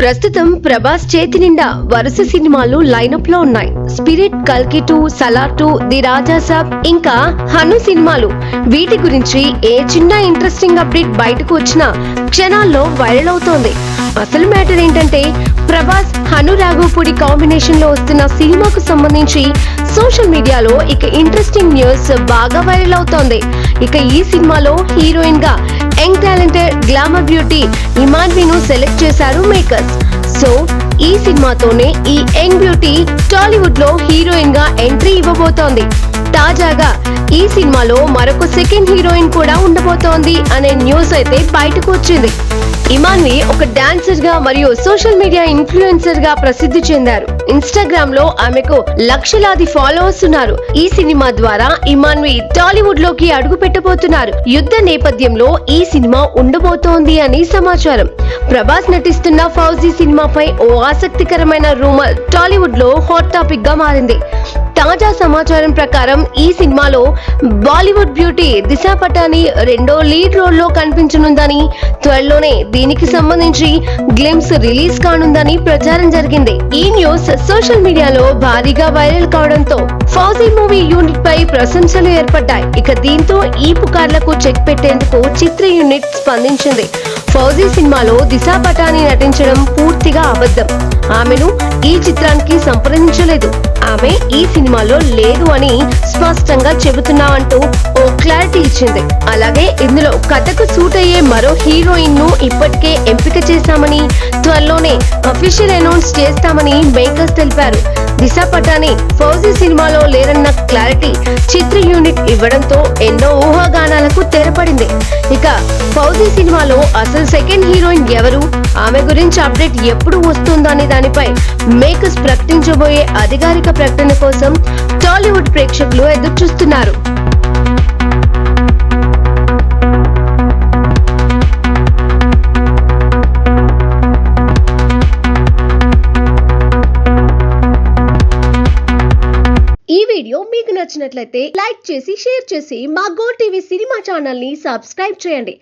ప్రస్తుతం ప్రభాస్ చేతి నిండా వరుస సినిమాలు లైనప్లో ఉన్నాయి. స్పిరిట్ కల్కి two Salaar two the Raja Saab ఇంకా హను సినిమాలు. వీటి గురించి ఏ చిన్న ఇంట్రెస్టింగ్ అప్డేట్ బయటకు వచ్చినా క్షణాల్లో వైరల్ అవుతోంది. అసలు మ్యాటర్ ఏంటంటే ప్రభాస్ హను రాఘవపూడి కాంబినేషన్లో వస్తున్న సినిమాకు సంబంధించి సోషల్ మీడియాలో ఇక ఇంట్రెస్టింగ్ న్యూస్ బాగా వైరల్ అవుతోంది. ఇక ఈ సినిమాలో హీరోయిన్గా యంగ్ టాలెంటెడ్ గ్లామర్ బ్యూటీ ఇమాన్విను సెలెక్ట్ చేశారు మేకర్స్. సో ఈ సినిమాతోనే ఈ యంగ్ బ్యూటీ టాలీవుడ్లో హీరోయిన్గా ఎంట్రీ ఇవ్వబోతోంది. తాజాగా ఈ సినిమాలో మరొక సెకండ్ హీరోయిన్ కూడా ఉండబోతోంది అనే న్యూస్ అయితే బయటకు వచ్చింది. ఇమాన్వి ఒక డాన్సర్గా మరియు సోషల్ మీడియా ఇన్ఫ్లుయెన్సర్గా ప్రసిద్ధి చెందారు. ఇన్స్టాగ్రామ్లో ఆమెకు లక్షలాది ఫాలోవర్స్ ఉన్నారు. ఈ సినిమా ద్వారా ఇమాన్వి టాలీవుడ్లోకి అడుగు పెట్టబోతున్నారు యుద్ధ నేపథ్యంలో ఈ సినిమా ఉండబోతోంది అని సమాచారం. ప్రభాస్ నటిస్తున్న ఫౌజీ సినిమాపై ఓ ఆసక్తికరమైన రూమర్ టాలీవుడ్లో హాట్ టాపిక్గా మారింది. తాజా సమాచారం ప్రకారం ఈ సినిమాలో బాలీవుడ్ బ్యూటీ దిశా పటాని రెండో లీడ్ రోల్లో కనిపించనుందని త్వరలోనే దీనికి సంబంధించి గ్లిమ్స్ రిలీజ్ కానుందని ప్రచారం జరిగింది. ఈ న్యూస్ సోషల్ మీడియాలో భారీగా వైరల్ కావడంతో ఫౌజీ మూవీ యూనిట్ పై ప్రశంసలు ఏర్పడ్డాయి. ఇక దీంతో ఈ పుకార్లకు చెక్ పెట్టేందుకు చిత్ర యూనిట్ స్పందించింది. ఫౌజీ సినిమాలో దిశా పటాని నటించడం పూర్తిగా అబద్ధం. ఆమెను ఈ చిత్రానికి సంప్రదించలేదు. ఆమె ఈ సినిమాలో లేదు అని స్పష్టంగా చెబుతున్నామంటూ ఓ క్లారిటీ ఇచ్చింది. అలాగే ఇందులో కథకు సూట్ అయ్యే మరో హీరోయిన్ను ఇప్పటికే ఎంపిక చేశామని త్వరలోనే అఫీషియల్ అనౌన్స్ చేస్తామని మేకర్స్ తెలిపారు. దిశా పటాని ఫౌజీ సినిమాలో లేరన్న క్లారిటీ చిత్ర యూనిట్ ఇవ్వడంతో ఎన్నో ఊహాగానాలకు తెరపడింది. ఇక ఫౌజీ సినిమాలో అసలు సెకండ్ హీరోయిన్ ఎవరు? ఆమె గురించి అప్డేట్ ఎప్పుడు వస్తుందనే దానిపై మేకర్స్ ప్రకటించబోయే అధికారిక ప్రకటన కోసం టాలీవుడ్ ప్రేక్షకులు ఎదురుచూస్తున్నారు. వీడియో మీకు నచ్చినట్లయితే లైక్ చేసి షేర్ చేసి మా గో టీవీ సినిమా ఛానల్ని సబ్స్క్రైబ్ చేయండి.